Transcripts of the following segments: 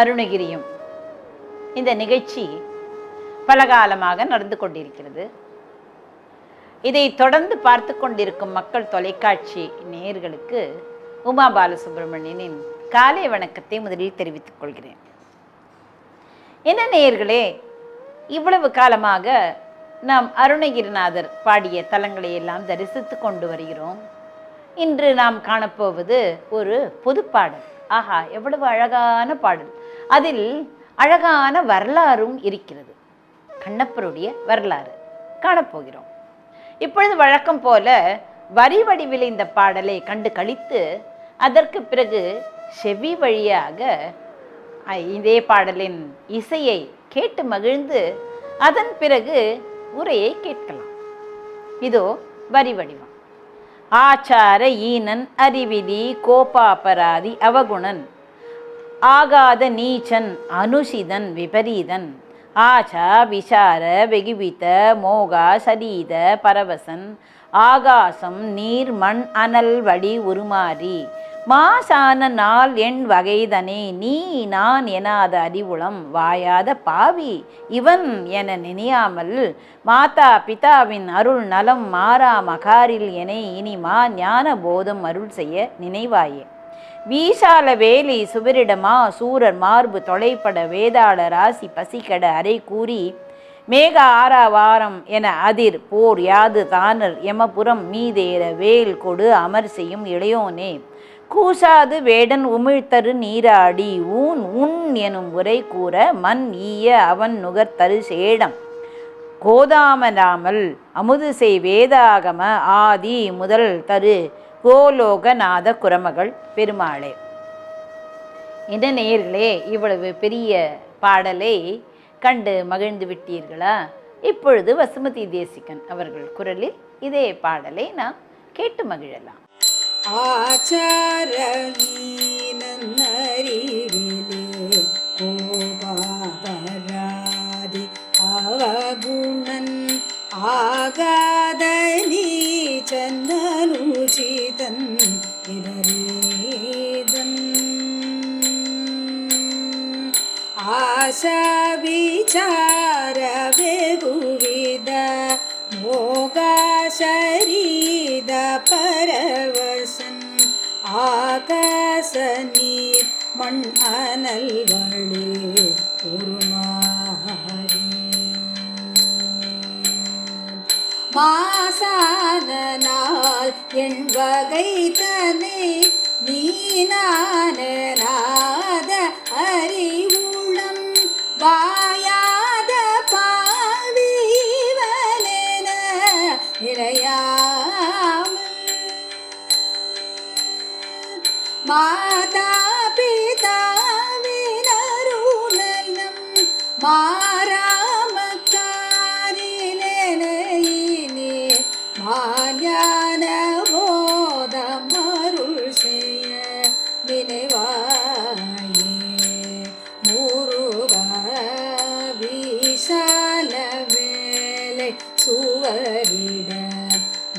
அருணகிரியும் இந்த நிகழ்ச்சி பல காலமாக நடந்து கொண்டிருக்கிறது. இதை தொடர்ந்து பார்த்து கொண்டிருக்கும் மக்கள் தொலைக்காட்சி நேயர்களுக்கு உமா பாலசுப்ரமணியனின் காலை வணக்கத்தை முதலில் தெரிவித்துக் கொள்கிறேன். என்ன நேயர்களே இவ்வளவு காலமாக நாம் அருணகிரிநாதர் பாடிய தலங்களை எல்லாம் தரிசித்து கொண்டு வருகிறோம். இன்று நாம் காணப்போவது ஒரு பொதுப்பாடல் ஆஹா எவ்வளவு அழகான பாடல். அதில் அழகான வரலாறும் இருக்கிறது. கண்ணப்பருடைய வரலாறு காணப்போகிறோம். இப்பொழுது வழக்கம் போல வரி வடிவில் இந்த பாடலை கண்டு கழித்து அதற்கு பிறகு செவி வழியாக இதே பாடலின் இசையை கேட்டு மகிழ்ந்து அதன் பிறகு உரையை கேட்கலாம். இதோ வரி வடிவம். ஆச்சார ஈனன் அறிவிலி கோபாபராதி அவகுணன் ஆகாத நீச்சன் அனுஷிதன் விபரீதன். ஆச்சா விசார வெகுவித்த மோகா சரீத பரவசன். ஆகாசம் நீர் மண் அனல் வழி உருமாறி. மாசான நாள் எண் வகைதனே நீ நான் எனாத அறிவுளம் வாயாத பாவி. இவன் என நினையாமல் மாதா பிதாவின் அருள் நலம் மாறா மகாரில் என இனி மா ஞான போதம் அருள் செய்ய நினைவாயே. வீசால வேலி சுவரிடமா சூரர் மார்பு தொலைப்பட வேதாள ராசி பசிக்கட அறை கூறி மேக ஆறாவாரம் என அதிர் போர் யாது தானர் எமபுரம் மீதேற வேல் கொடு அமர் செய்யும் இளையோனே. கூசாது வேடன் உமிழ்த்தரு நீராடி ஊன் உன் எனும் உரை கூற மண் ஈய அவன் நுகர்த்தரு சேடம். கோதாமராமல் அமுது செய் வேதாகம ஆதி முதல் தரு கோலோகநாத குரமகள் பெருமாளே. என்ன நேயர்களே இவ்வளவு பெரிய பாடலை கண்டு மகிழ்ந்து விட்டீர்களா? இப்பொழுது வசுமதி தேசிகன் அவர்கள் குரலில் இதே பாடலை நாம் கேட்டு மகிழலாம். ஆச்சாரீனறிவிலே கோபாபராதி அவகுணன் ஆகா ஆசா விசார வெகுவித மோகா சரீத பரவசன் ஆகாச நீர் மண் அனல் வழி உருமாறி மாசான என் வகை தனை நீனானாத அறிவு வாயாத பாவிவலென நிலையாமல் மாதா பிதாவினருணலம் மாறாமக்காரிலேனே சுவரிட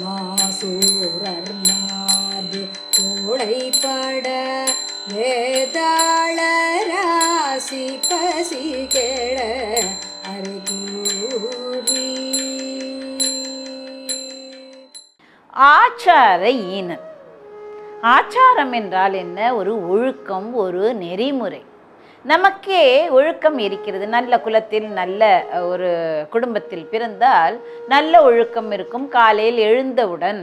மாசூரர் மார்பு கோடைப்பட வேதாள ராசி பசி கேட அறிகூறி. ஆச்சார ஈனன் ஆச்சாரம் என்றால் என்ன? ஒரு ஒழுக்கம் ஒரு நெறிமுறை. நமக்கே ஒழுக்கம் இருக்கிறது. நல்ல குலத்தில் நல்ல ஒரு குடும்பத்தில் பிறந்தால் நல்ல ஒழுக்கம் இருக்கும். காலையில் எழுந்தவுடன்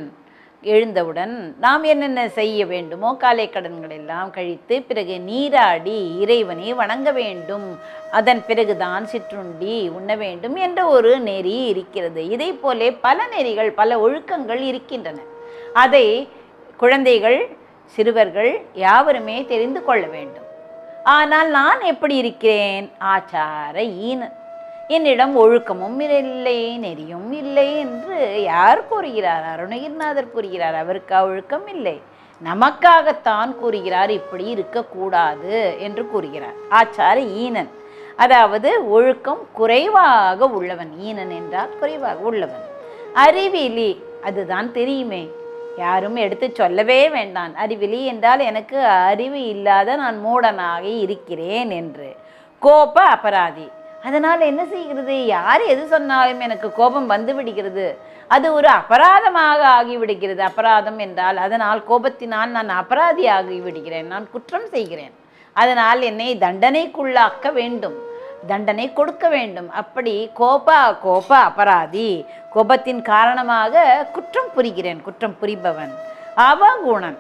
எழுந்தவுடன் நாம் என்னென்ன செய்ய வேண்டுமோ காலை கடன்கள் எல்லாம் கழித்து பிறகு நீராடி இறைவனை வணங்க வேண்டும். அதன் பிறகுதான் சிற்றுண்டி உண்ண வேண்டும் என்ற ஒரு நெறி இருக்கிறது. இதை போலே பல நெறிகள் பல ஒழுக்கங்கள் இருக்கின்றன. அதை குழந்தைகள் சிறுவர்கள் யாவருமே தெரிந்து கொள்ள வேண்டும். ஆனால் நான் எப்படி இருக்கிறேன்? ஆச்சார ஈனன் என்னிடம் ஒழுக்கமும் இல்லை நெறியும் இல்லை என்று யார் கூறுகிறார்? அருணகிரிநாதர் கூறுகிறார் அவருக்கு ஒழுக்கம் இல்லை. நமக்காகத்தான் கூறுகிறார் இப்படி இருக்கக்கூடாது என்று கூறுகிறார். ஆச்சார ஈனன் அதாவது ஒழுக்கம் குறைவாக உள்ளவன். ஈனன் என்றால் குறைவாக உள்ளவன். அறிவிலி அதுதான் தெரியுமே. யாரும் எடுத்து சொல்லவே வேண்டாம். அறிவிலி என்றால் எனக்கு அறிவு இல்லாத நான் மூடனாக இருக்கிறேன் என்று. கோப அபராதி. அதனால் என்ன செய்கிறது? யார் எது சொன்னாலும் எனக்கு கோபம் வந்து விடுகிறது. அது ஒரு அபராதமாக ஆகிவிடுகிறது. அபராதம் என்றால் அதனால் கோபத்தினால் நான் அபராதி ஆகிவிடுகிறேன் நான் குற்றம் செய்கிறேன். அதனால் என்னை தண்டனைக்குள்ளாக்க வேண்டும். தண்டனை கொடுக்க வேண்டும். அப்படி கோப கோப அபராதி. கோபத்தின் காரணமாக குற்றம் புரிகிறேன் குற்றம் புரிபவன். அவகுணன்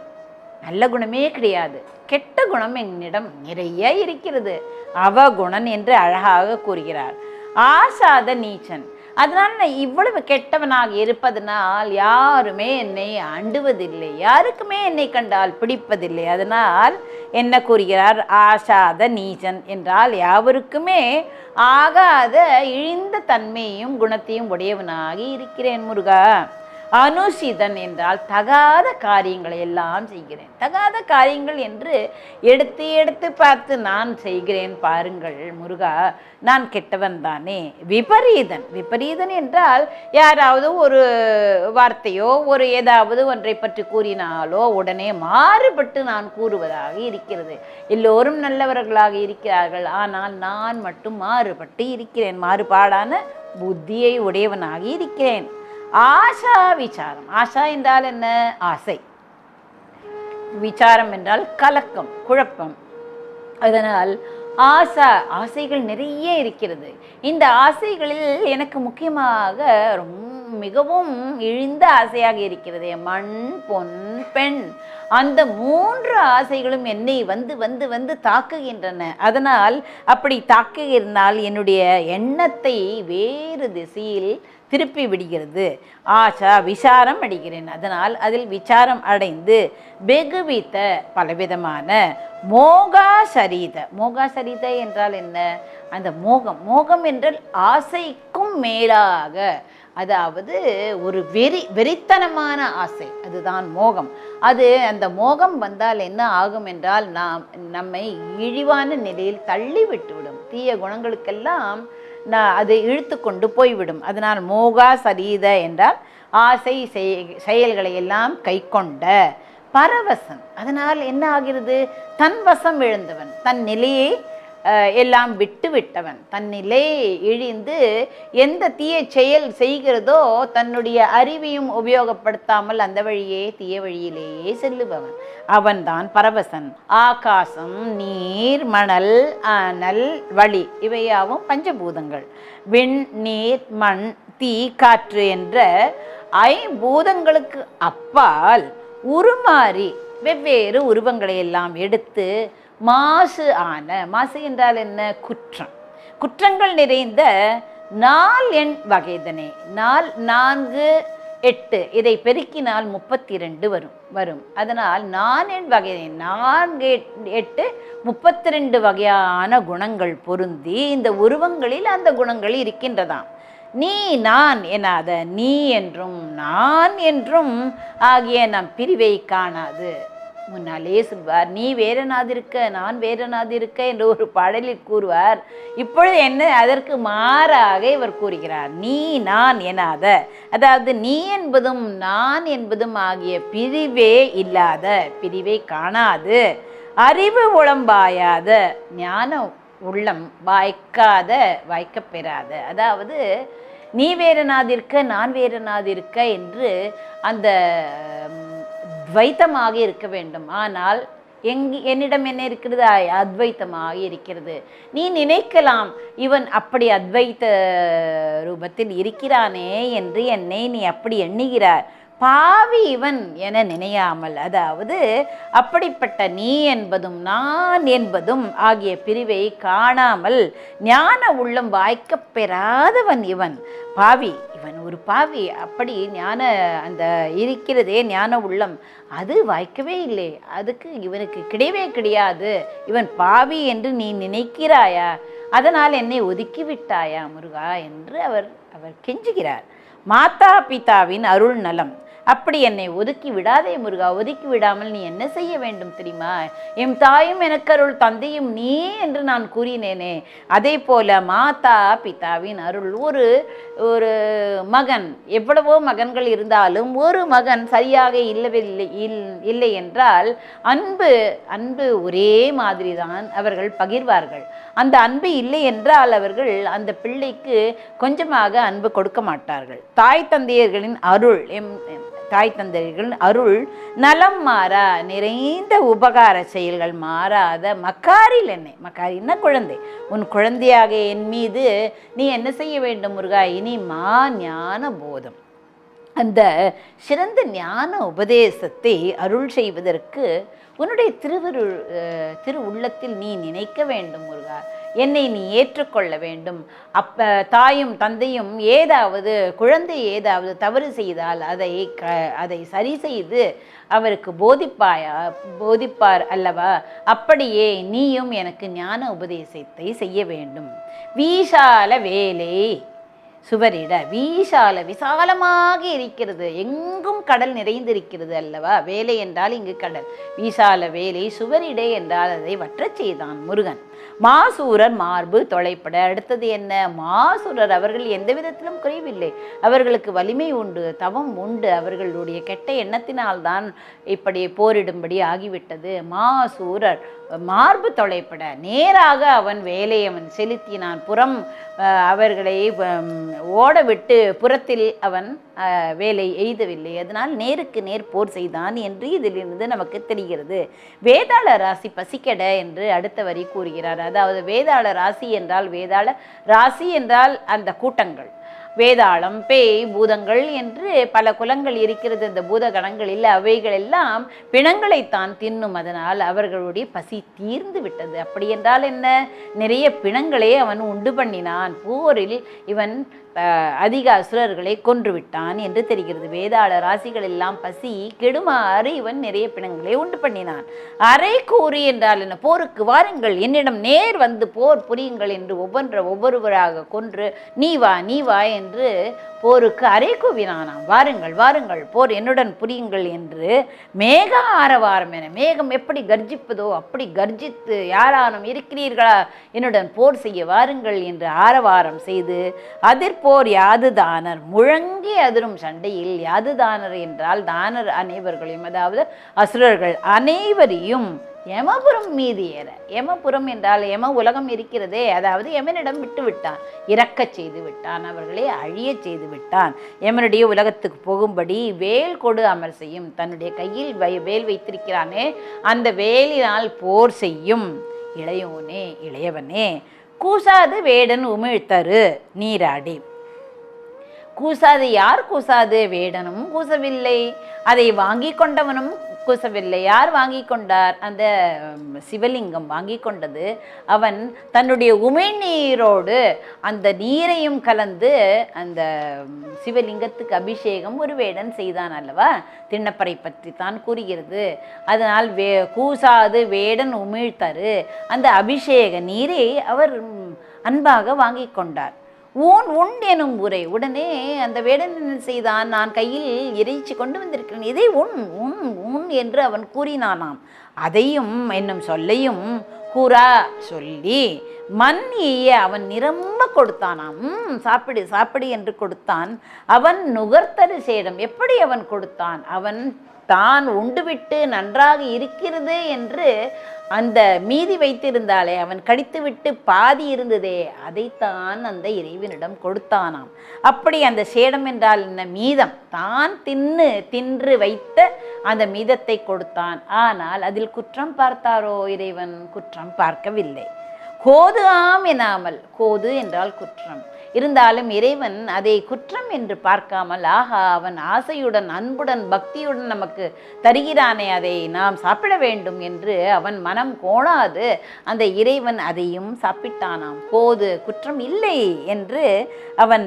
நல்ல குணமே கிடையாது. கெட்ட குணம் என்னிடம் நிறைய இருக்கிறது. அவகுணன் என்று அழகாக கூறுகிறார். ஆசாத நீச்சன். அதனால் நான் இவ்வளவு கெட்டவனாக இருப்பதனால் யாருமே என்னை அண்டுவதில்லை. யாருக்குமே என்னை கண்டால் பிடிப்பதில்லை. அதனால் என்ன கூறுகிறார்? ஆசாத நீச்சன் என்றால் யாவருக்குமே ஆகாத இழிந்த தன்மையும் குணத்தையும் உடையவனாகி இருக்கிறேன் முருகா. அனுசிதன் என்றால் தகாத காரியங்களை எல்லாம் செய்கிறேன். தகாத காரியங்கள் என்று எடுத்து எடுத்து பார்த்து நான் செய்கிறேன் பாருங்கள் முருகா நான் கெட்டவன் தானே. விபரீதன். விபரீதன் என்றால் யாராவது ஒரு வார்த்தையோ ஒரு ஏதாவது ஒன்றை பற்றி கூறினாலோ உடனே மாறுபட்டு நான் கூறுவதாக இருக்கிறது. எல்லோரும் நல்லவர்களாக இருக்கிறார்கள். ஆனால் நான் மட்டும் மாறுபட்டு இருக்கிறேன். மாறுபாடான புத்தியை உடையவனாக இருக்கிறேன். ஆஷா விசாரம். ஆஷா என்றால் என்ன? ஆசை. விசாரம் என்றால் கலக்கம் குழப்பம். அதனால் ஆசா ஆசைகள் நிறைய இருக்கிறது. இந்த ஆசைகளில் எனக்கு முக்கியமாக ரொம்ப மிகவும் இழிந்த ஆசையாக இருக்கிறது. மண் பொன் பெண். அந்த மூன்று ஆசைகளும் என்னை வந்து வந்து வந்து தாக்குகின்றன. அதனால் அப்படி தாக்குகிறதால் என்னுடைய எண்ணத்தை வேறு திசையில் திருப்பி விடுகிறது. ஆஷா விசாரம் அடைகிறேன். அதனால் அதில் விசாரம் அடைந்து வெகுவித்த பலவிதமான மோகா சரீத மோகா சரீத என்றால் என்ன? அந்த மோகம் மோகம் என்றால் ஆசைக்கும் மேலாக அதாவது ஒரு வெறி வெறித்தனமான ஆசை. அதுதான் மோகம். அது அந்த மோகம் வந்தால் என்ன ஆகும் என்றால் நாம் நம்மை இழிவான நிலையில் தள்ளி விட்டுவிடும் தீய குணங்களுக்கெல்லாம் நான் அதை இழுத்து கொண்டு போய்விடும். அதனால் மோகா சரீத என்றால் ஆசை செய்- செயல்களை எல்லாம் கைக்கொண்ட பரவசன். அதனால் என்ன ஆகிறது? தன் வசம் எழுந்தவன். தன் நிலையை எல்லாம் விட்டு விட்டவன். தன்னிலே இழிந்து எந்த தீய செயல் செய்கிறதோ தன்னுடைய அறிவையும் உபயோகப்படுத்தாமல் அந்த வழியே தீய வழியிலேயே செல்லுபவன். அவன்தான் பரவசன். ஆகாசம் நீர் மணல் அனல் வழி இவையாவும் பஞ்சபூதங்கள். விண் நீர் மண் தீ காற்று என்ற ஐம்பூதங்களுக்கு அப்பால் உருமாறி வெவ்வேறு உருவங்களை எல்லாம் எடுத்து மாசு ஆன மாசு என்றால் என்ன? குற்றம். குற்றங்கள் நிறைந்த நாள் எண் வகைதனே. நால் நான்கு எட்டு இதை பெருக்கினால் முப்பத்தி ரெண்டு வரும் வரும். அதனால் நான் எண் வகை நான்கு எட்- எட்டு முப்பத்தி ரெண்டு வகையான குணங்கள் பொருந்தி இந்த உருவங்களில் அந்த குணங்கள் இருக்கின்றதாம். நீ நான் எனாத நீ என்றும் நான் என்றும் ஆகிய நம் பிரிவை காணாது. முன்னாலே சொல்வார் நீ வேறனாதிருக்க நான் வேறனாதிருக்க என்று ஒரு பாடலில் கூறுவார். இப்பொழுது என்ன அதற்கு மாறாக இவர் கூறுகிறார் நீ நான் எனாத அதாவது நீ என்பதும் நான் என்பதும் ஆகிய பிரிவே இல்லாத பிரிவை காணாது அறிவு உளம்பாயாத ஞானம் உள்ளம் வாய்க்காத வாய்க்கப்பெறாத அதாவது நீ வேறனாதிருக்க நான் வேறனாதிருக்க என்று அந்த துவைத்தமாக இருக்க வேண்டும். ஆனால் எங் என்னிடம் என்ன இருக்கிறது? அத்வைத்தமாக இருக்கிறது. நீ நினைக்கலாம் இவன் அப்படி அத்வைத்த ரூபத்தில் இருக்கிறானே என்று என்னை நீ அப்படி எண்ணுகிறார் பாவி இவன் என நினையாமல் அதாவது அப்படிப்பட்ட நீ என்பதும் நான் என்பதும் ஆகிய பிரிவை காணாமல் ஞான உள்ளம் வாய்க்கப் பெறாதவன் இவன். பாவி இவன் ஒரு பாவி. அப்படி ஞான அந்த இருக்கிறதே ஞான உள்ளம். அது வாய்க்கவே இல்லை. அதுக்கு இவனுக்கு கிடையவே கிடையாது. இவன் பாவி என்று நீ நினைக்கிறாயா? அதனால் என்னை ஒதுக்கி விட்டாயா முருகா? என்று அவர் அவர் கெஞ்சுகிறார். மாதா பிதாவின் அருள் நலம். அப்படி என்னை ஒதுக்கி விடாதே முருகா ஒதுக்கி விடாமல் நீ என்ன செய்ய வேண்டும் தெரியுமா? எம் தாயும் எனக்கருள் தந்தையும் நீ என்று நான் கூறினேனே. அதே போல மாதா பிதாவின் அருள் ஒரு ஒரு மகன் எவ்வளவோ மகன்கள் இருந்தாலும் ஒரு மகன் சரியாக இல்லவில்லை இல்- இல்லை என்றால் அன்பு அன்பு ஒரே மாதிரி தான் அவர்கள் பகிர்வார்கள். அந்த அன்பு இல்லை என்றால் அவர்கள் அந்த பிள்ளைக்கு கொஞ்சமாக அன்பு கொடுக்க மாட்டார்கள். தாய் தந்தையர்களின் அருள் எம் எம் தாய் தந்தைகள் அருள் நலம் மாறா நிறைந்த உபகார செயல்கள் மாறாத மக்காரில் என்னை. மக்காரின்னா குழந்தை? உன் குழந்தையாக என் மீது நீ என்ன செய்ய வேண்டும் முருகா? இனி மா ஞான போதம். அந்த சிறந்த ஞான உபதேசத்தை அருள் செய்வதற்கு உன்னுடைய திருவருள் திரு உள்ளத்தில் நீ நினைக்க வேண்டும் முருகா. என்னை நீ ஏற்றுக்கொள்ள வேண்டும். அப்ப தாயும் தந்தையும் ஏதாவது குழந்தை ஏதாவது தவறு செய்தால் அதை க அதை சரி செய்து அவருக்கு போதிப்பாயா போதிப்பார் அல்லவா? அப்படியே நீயும் எனக்கு ஞான உபதேசத்தை செய்ய வேண்டும். வீசால வேலை சுவரிட வீசால விசாலமாக இருக்கிறது. எங்கும் கடல் நிறைந்திருக்கிறது அல்லவா? வேலை என்றால் இங்கு கடல். வீசால வேலை சுவரிடை என்றால் அதை வற்றச் செய்தான் முருகன். மாசூரர் மார்பு தொலைப்பட. அடுத்தது என்ன? மாசூரர் அவர்கள் எந்த விதத்திலும் குறைவில்லை. அவர்களுக்கு வலிமை உண்டு தவம் உண்டு. அவர்களுடைய கெட்ட எண்ணத்தினால்தான் இப்படி போரிடும்படி ஆகிவிட்டது. மாசூரர் மார்பு தொலைப்பட. நேராக அவன் வேலை அவன் செலுத்தினான். புறம் அவர்களை ஓடவிட்டு புறத்தில் அவன் வேலை எய்தவில்லை. அதனால் நேருக்கு நேர் போர் செய்தான் என்று இதிலிருந்து நமக்கு தெரிகிறது. வேதாள ராசி பசிக்கட என்று அடுத்த வரி கூறுகிறார். அதாவது வேதாள ராசி என்றால் வேதாள ராசி என்றால் அந்த கூட்டங்கள். வேதாளம் பேய் பூதங்கள் என்று பல குலங்கள் இருக்கிறது. இந்த பூத கணங்களில் அவைகள் எல்லாம் பிணங்களைத்தான் தின்னும். அதனால் அவர்களுடைய பசி தீர்ந்து விட்டது. அப்படி என்றால் என்ன? நிறைய பிணங்களே அவன் உண்டு பண்ணினான். போரில் இவன் அதிக அசுரர்களை கொன்று விட்டான் என்று தெரிகிறது. வேதாள ராசிகள் எல்லாம் பசி கெடுமாறு இவன் நிறைய பிணங்களை உண்டு பண்ணினான். அரை கூறி என்றால் என்ன? போருக்கு வாருங்கள். என்னிடம் நேர் வந்து போர் புரியுங்கள் என்று ஒவ்வொன்ற ஒவ்வொருவராக கொன்று நீ வா நீ வா என்று போருக்கு அரை கூவினானாம். வாருங்கள் வாருங்கள். போர் என்னுடன் புரியுங்கள் என்று மேக ஆரவாரம் என மேகம் எப்படி கர்ஜிப்பதோ அப்படி கர்ஜித்து யாரானும் இருக்கிறீர்களா? என்னுடன் போர் செய்ய வாருங்கள் என்று ஆரவாரம் செய்து போர் யாது தானர்? முழங்கி அதிரும் சண்டையில் யாது தானர் என்றால் தானர் அனைவர்களையும் அதாவது அசுரர்கள் அனைவரையும் யமபுரம் மீது ஏற. யமபுரம் என்றால் யம உலகம் இருக்கிறதே. அதாவது யமனிடம் விட்டு விட்டான். இறக்கச் செய்து விட்டான். அவர்களை அழியச் செய்து விட்டான். யமனுடைய உலகத்துக்கு போகும்படி வேல் கொடு அமர் செய்யும். தன்னுடைய கையில் வை- வேல் வைத்திருக்கிறானே. அந்த வேலினால் போர் செய்யும். இளையோனே இளையவனே கூசாது வேடன் உமிழ்த்தரு நீராடி. கூசாது யார் கூசாது? வேடனும் கூசவில்லை. அதை வாங்கி கொண்டவனும் கூசவில்லை. யார் வாங்கி கொண்டார்? அந்த சிவலிங்கம் வாங்கி கொண்டது. அவன் தன்னுடைய உமிழ்நீரோடு அந்த நீரையும் கலந்து அந்த சிவலிங்கத்துக்கு அபிஷேகம் ஒரு வேடன் செய்தான் அல்லவா? திண்ணப்பறை பற்றி தான் கூறுகிறது. அதனால் வே கூசாது வேடன் உமிழ்த்தாரு அந்த அபிஷேக நீரை அவர் அன்பாக வாங்கி கொண்டார். ஓன் உண் எனும் உரை. உடனே அந்த வேடன் என்ன செய்தான் நான் கையில் இறைச்சி கொண்டு வந்திருக்கிறேன். இதை உண் உண் உண் என்று அவன் கூறினானாம். அதையும் என்னும் சொல்லையும் கூறா சொல்லி மண் ஈய அவன் நிரம்ப கொடுத்தானாம். உம் சாப்பிடு சாப்பிடு என்று கொடுத்தான். அவன் நுகர்த்தரு சேடம். எப்படி அவன் கொடுத்தான்? அவன் தான் உண்டுவிட்டு நன்றாக இருக்கிறது என்று அந்த மீதி வைத்திருந்தாலே அவன் கடித்துவிட்டு பாதி இருந்ததே அதைத்தான் அந்த இறைவனிடம் கொடுத்தானாம். அப்படி அந்த சேடம் என்றால் என்ன? மீதம். தான் தின்னு தின்று வைத்த அந்த மீதத்தை கொடுத்தான். ஆனால் அதில் குற்றம் பார்த்தாரோ இறைவன்? குற்றம் பார்க்கவில்லை. கோது ஆம் எனாமல் கோது என்றால் குற்றம். இருந்தாலும் இறைவன் அதை குற்றம் என்று பார்க்காமல் ஆஹா அவன் ஆசையுடன் அன்புடன் பக்தியுடன் நமக்கு தருகிறானே அதை நாம் சாப்பிட வேண்டும் என்று அவன் மனம் கோணாது. அந்த இறைவன் அதையும் சாப்பிட்டானாம். போது குற்றம் இல்லை என்று அவன்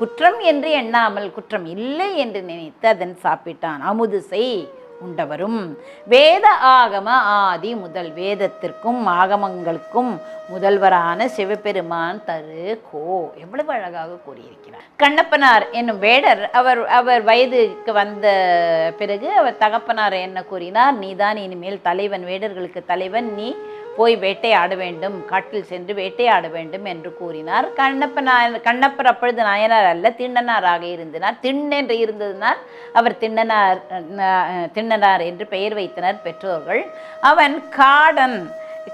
குற்றம் என்று எண்ணாமல் குற்றம் இல்லை என்று நினைத்து அதன் சாப்பிட்டான். அமுது செய். உண்டவரும் வேத ஆகம ஆதி முதல் வேதத்திற்கும் ஆகமங்களுக்கும் முதல்வரான சிவபெருமான் தரு கோ. எவ்வளவு அழகாக கூறியிருக்கிறார். கண்ணப்பனார் என்னும் வேடர் அவர் அவர் வயதுக்கு வந்த பிறகு அவர் தகப்பனார் என்ன கூறினார்? நீதான் இனிமேல் தலைவன் வேடர்களுக்கு தலைவன் நீ போய் வேட்டையாட வேண்டும் காட்டில் சென்று வேட்டையாட வேண்டும் என்று கூறினார். கண்ணப்பனார் கண்ணப்பர் அப்பொழுது நாயனார் அல்ல திண்ணனாராக இருந்தார் திண் என்று இருந்ததினால் அவர் திண்ணனார் திண்ணனார் என்று பெயர் வைத்தனர் பெற்றோர்கள். அவன் காடன்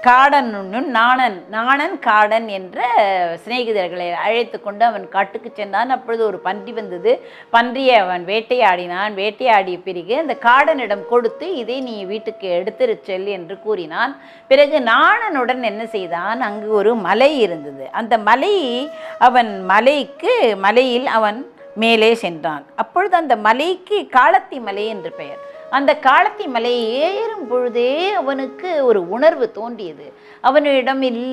காடன் நாணன் நாணன் காடன் என்ற சிநேகிதர்களை அழைத்து கொண்டு அவன் காட்டுக்கு சென்றான். அப்பொழுது ஒரு பன்றி வந்தது. பன்றியை அவன் வேட்டையாடினான். வேட்டையாடிய பிறகு அந்த காடனிடம் கொடுத்து இதை நீ வீட்டுக்கு எடுத்துரு செல் என்று கூறினான். பிறகு நாணனுடன் என்ன செய்தான்? அங்கு ஒரு மலை இருந்தது. அந்த மலை அவன் மலைக்கு மலையில் அவன் மேலே சென்றான். அப்பொழுது அந்த மலைக்கு காலத்தி மலை என்று பெயர். அந்த காலத்தி மலையை ஏறும் பொழுதே அவனுக்கு ஒரு உணர்வு தோன்றியது. அவனிடம் இல்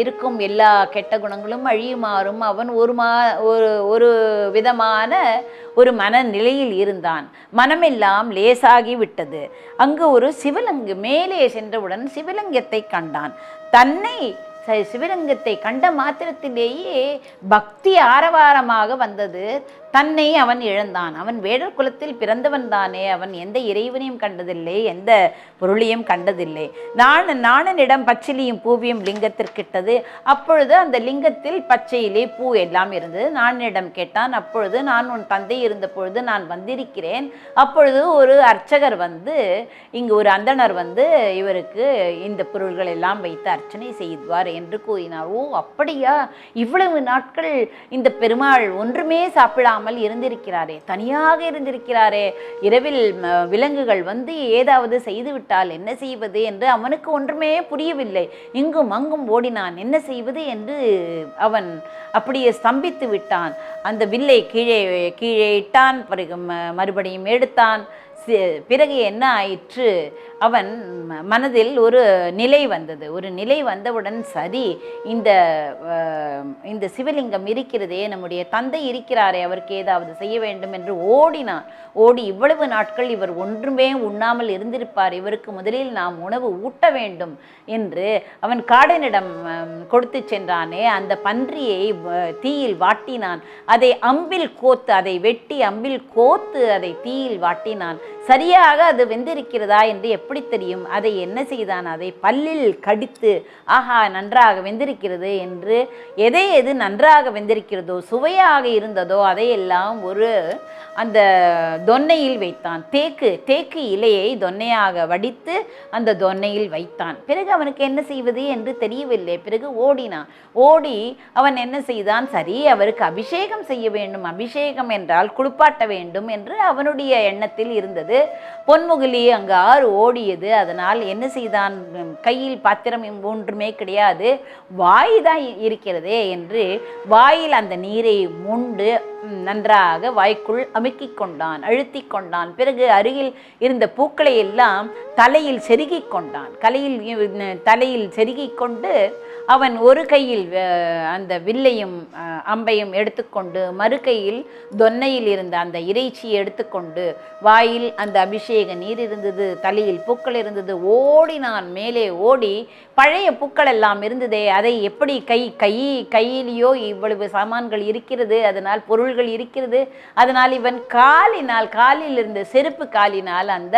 இருக்கும் எல்லா கெட்ட குணங்களும் அழியுமாறும் அவன் ஒரு மா ஒரு ஒரு விதமான ஒரு மனநிலையில் இருந்தான். மனமெல்லாம் லேசாகி விட்டது. அங்கு ஒரு சிவலிங்கு மேலே சென்றவுடன் சிவலிங்கத்தை கண்டான். தன்னை சிவலிங்கத்தை கண்ட மாத்திரத்திலேயே பக்தி ஆரவாரமாக வந்தது. தன்னை அவன் இழந்தான். அவன் வேடர் குலத்தில் பிறந்தவன் தானே. அவன் எந்த இறைவனையும் கண்டதில்லை எந்த பொருளையும் கண்டதில்லை. நான் நாணனிடம் பச்சிலியும் பூவியும் லிங்கத்திற்கிட்டது. அப்பொழுது அந்த லிங்கத்தில் பச்சையிலே பூ எல்லாம் இருந்தது. நானிடம் கேட்டான் அப்பொழுது நான் உன் தந்தை இருந்த பொழுது நான் வந்திருக்கிறேன். அப்பொழுது ஒரு அர்ச்சகர் வந்து இங்கு ஒரு அந்தணர் வந்து இவருக்கு இந்த பொருள்கள் எல்லாம் வைத்து அர்ச்சனை செய்வார் என்று கூறினார். ஓ அப்படியா? இவ்வளவு நாட்கள் இந்த பெருமாள் ஒன்றுமே இல்லாமல் இருந்திருக்கிறாரே தனியாக இருந்திருக்கிறாரே இரவில் விலங்குகள் வந்து ஏதாவது செய்துவிட்டால் என்ன செய்வது என்று அவனுக்கு ஒன்றுமே புரியவில்லை. இங்கும் அங்கும் ஓடினான். என்ன செய்வது என்று அவன் அப்படியே ஸ்தம்பித்து விட்டான். அந்த வில்லை கீழே கீழே இட்டான். பிறகு மறுபடியும் எடுத்தான். பிறகு என்ன ஆயிற்று? அவன் மனதில் ஒரு நிலை வந்தது. ஒரு நிலை வந்தவுடன் சரி இந்த இந்த சிவலிங்கம் இருக்கிறதே நம்முடைய தந்தை இருக்கிறாரே அவருக்கு ஏதாவது செய்ய வேண்டும் என்று ஓடினான். ஓடி இவ்வளவு நாட்கள் இவர் ஒன்றுமே உண்ணாமல் இருந்திருப்பார். இவருக்கு முதலில் நாம் உணவு ஊட்ட வேண்டும் என்று அவன் காடனிடம் கொடுத்து சென்றானே அந்த பன்றியை தீயில் வாட்டினான். அதை அம்பில் கோத்து அதை வெட்டி அம்பில் கோத்து அதை தீயில் வாட்டினான். சரியாக அது வெந்திருக்கிறதா என்று எப்படி தெரியும்? அதை என்ன செய்தான்? அதை பல்லில் கடித்து ஆஹா நன்றாக வெந்திருக்கிறது என்று எதை எது நன்றாக வெந்திருக்கிறதோ சுவையாக இருந்ததோ அதையெல்லாம் ஒரு அந்த தொன்னையில் வைத்தான். தேக்கு தேக்கு இலையை தொன்னையாக வடித்து அந்த தொன்னையில் வைத்தான். பிறகு அவனுக்கு என்ன செய்வது என்று தெரியவில்லை. பிறகு ஓடினான். ஓடி அவன் என்ன செய்தான்? சரி அவருக்கு அபிஷேகம் செய்ய வேண்டும். அபிஷேகம் என்றால் குளிப்பாட்ட வேண்டும் என்று அவனுடைய எண்ணத்தில் இருந்தது. பொன்முகிலி அங்கு ஆறு ஓடியது அதனால் என்ன செய்தான்? கையில் பாத்திரம் ஒன்றுமே கிடையாது. வாய் தான் இருக்கிறதே என்று வாயில் அந்த நீரை முண்டு நன்றாக வாய்க்குள் அமுக்கிக் கொண்டான் அழுத்திக் கொண்டான். பிறகு அருகில் இருந்த பூக்களை எல்லாம் தலையில் செருகிக் கொண்டான். கலையில் தலையில் செருகி கொண்டு அவன் ஒரு கையில் அந்த வில்லையும் அம்பையும் எடுத்துக்கொண்டு மறு கையில் தொன்னையில் இருந்த அந்த இறைச்சியை எடுத்துக்கொண்டு வாயில் அந்த அபிஷேக நீர் இருந்தது தலையில் பூக்கள் இருந்தது ஓடினான். மேலே ஓடி பழைய பூக்கள் எல்லாம் இருந்ததே அதை எப்படி கை கை கையிலேயோ இவ்வளவு சாமான்கள் இருக்கிறது அதனால் பொருள்கள் இருக்கிறது அதனால் இவன் காலினால் காலில் இருந்த செருப்பு காலினால் அந்த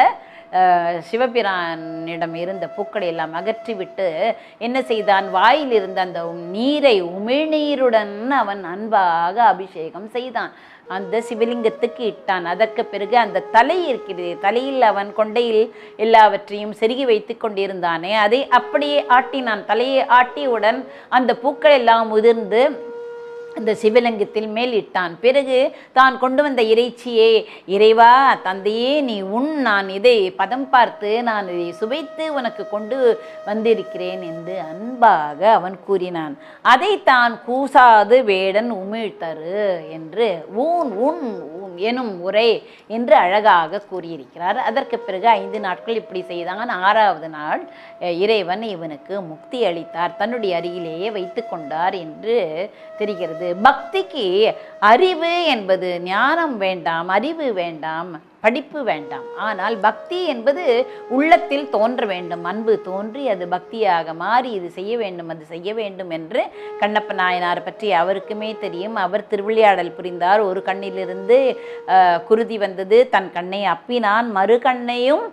சிவபிரானிடம் இருந்த பூக்களை எல்லாம் அகற்றிவிட்டு என்ன செய்தான்? வாயில் இருந்த அந்த நீரை உமிழ்நீருடன் அவன் அன்பாக அபிஷேகம் செய்தான். அந்த சிவலிங்கத்துக்கு இட்டான். அதற்கு பிறகு அந்த தலை இருக்கிறது. தலையில் அவன் கொண்டையில் எல்லாவற்றையும் செருகி வைத்து கொண்டிருந்தானே. அதை அப்படியே ஆட்டினான். தலையை ஆட்டியவுடன் அந்த பூக்கள் எல்லாம் உதிர்ந்து அந்த சிவலிங்கத்தில் மேல் இட்டான். பிறகு தான் கொண்டு வந்த இறைச்சியே இறைவா தந்தையே நீ உன் நான் இதை பதம் பார்த்து நான் இதை சுவைத்து உனக்கு கொண்டு வந்திருக்கிறேன் என்று அன்பாக அவன் கூறினான். அதை தான் கூசாது வேடன் உமிழ்த்தரு என்று ஊன் உன் உன் எனும் உரை என்று அழகாக கூறியிருக்கிறார். அதற்கு பிறகு ஐந்து நாட்கள் இப்படி செய்தான். ஆறாவது நாள் இறைவன் இவனுக்கு முக்தி அளித்தார். தன்னுடைய அருகிலேயே வைத்து கொண்டார் என்று தெரிகிறது. பக்திக்கு அறிவு என்பது ஞானம் வேண்டாம் அறிவு வேண்டாம். படிப்பு வேண்டாம். ஆனால் பக்தி என்பது உள்ளத்தில் தோன்ற வேண்டும். அன்பு தோன்றி அது பக்தியாக மாறி இது செய்ய வேண்டும் அது செய்ய வேண்டும் என்று கண்ணப்ப நாயனார் பற்றி அவருக்குமே தெரியும். அவர் திருவிளையாடல் புரிந்தார். ஒரு கண்ணிலிருந்து குருதி வந்தது. தன் கண்ணை அப்பினான். மறு கண்ணையும்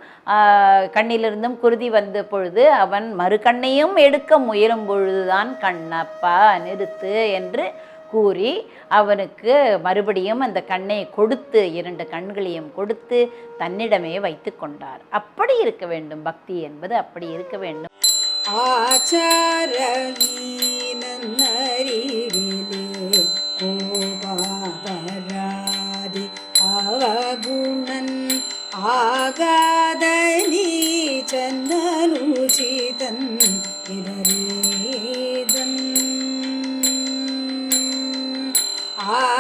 கண்ணிலிருந்தும் குருதி வந்த பொழுது அவன் மறு கண்ணையும் எடுக்க முயலும் பொழுதுதான் கண்ணப்பா நிறுத்து என்று கூறி அவனுக்கு மறுபடியும் அந்த கண்ணை கொடுத்து இரண்டு கண்களையும் கொடுத்து தன்னிடமே வைத்து கொண்டார். அப்படி இருக்க வேண்டும். பக்தி என்பது அப்படி இருக்க வேண்டும். ஆச்சாரீனன்னறிவிலே கோபாபராதி அவகுணன் ஆகாத சீதன்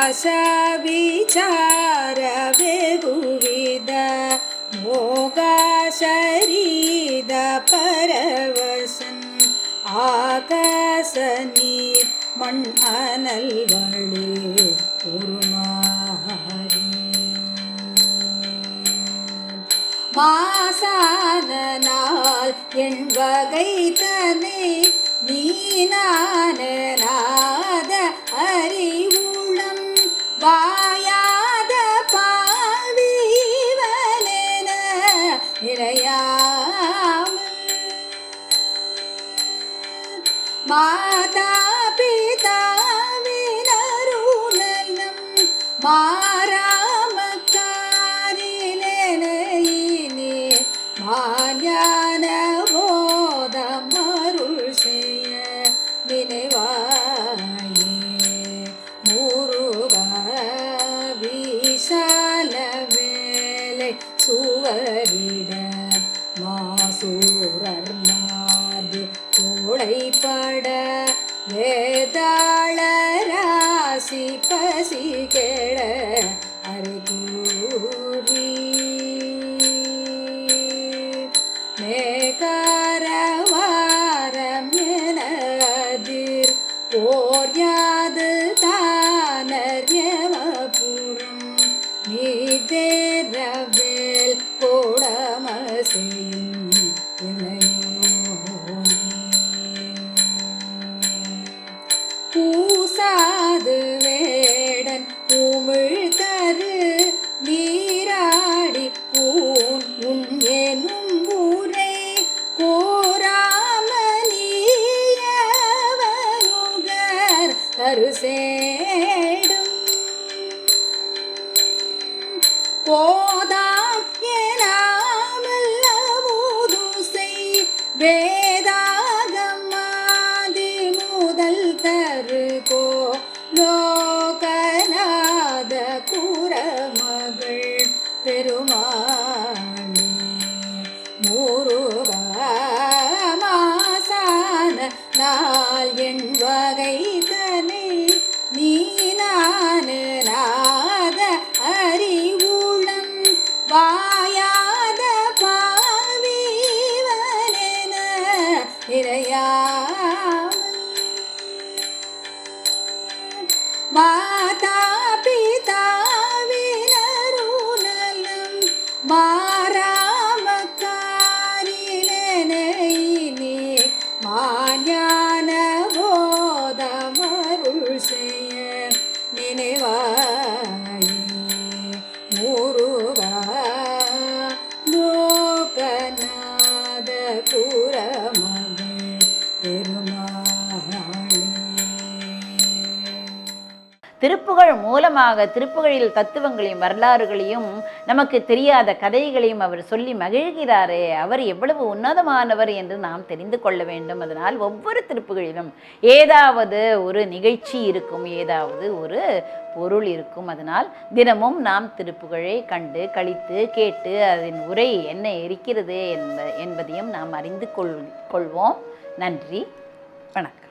ஆசா விசார வெகுவித மோகாசரீத பரவசன் ஆகாச நீர் மண் அனல் வழி உருமாறி மாசான நாள் என் வகை தனை நீனான நாத அறிவுளம் வாயாத பாவிவனென நிறையாமல் மாதா பிதாவினருணலம் மாறாமக்காரிலேனே திருப்புகழ் மூலமாக திருப்புகழில் தத்துவங்களையும் வரலாறுகளையும் நமக்கு தெரியாத கதைகளையும் அவர் சொல்லி மகிழ்கிறாரே. அவர் எவ்வளவு உன்னதமானவர் என்று நாம் தெரிந்து கொள்ள வேண்டும். அதனால் ஒவ்வொரு திருப்புகழிலும் ஏதாவது ஒரு நிகழ்ச்சி இருக்கும் ஏதாவது ஒரு பொருள் இருக்கும். அதனால் தினமும் நாம் திருப்புகழை கண்டு கழித்து கேட்டு அதன் உரை என்ன இருக்கிறது என்ப என்பதையும் நாம் அறிந்து கொள் கொள்வோம். நன்றி. வணக்கம்.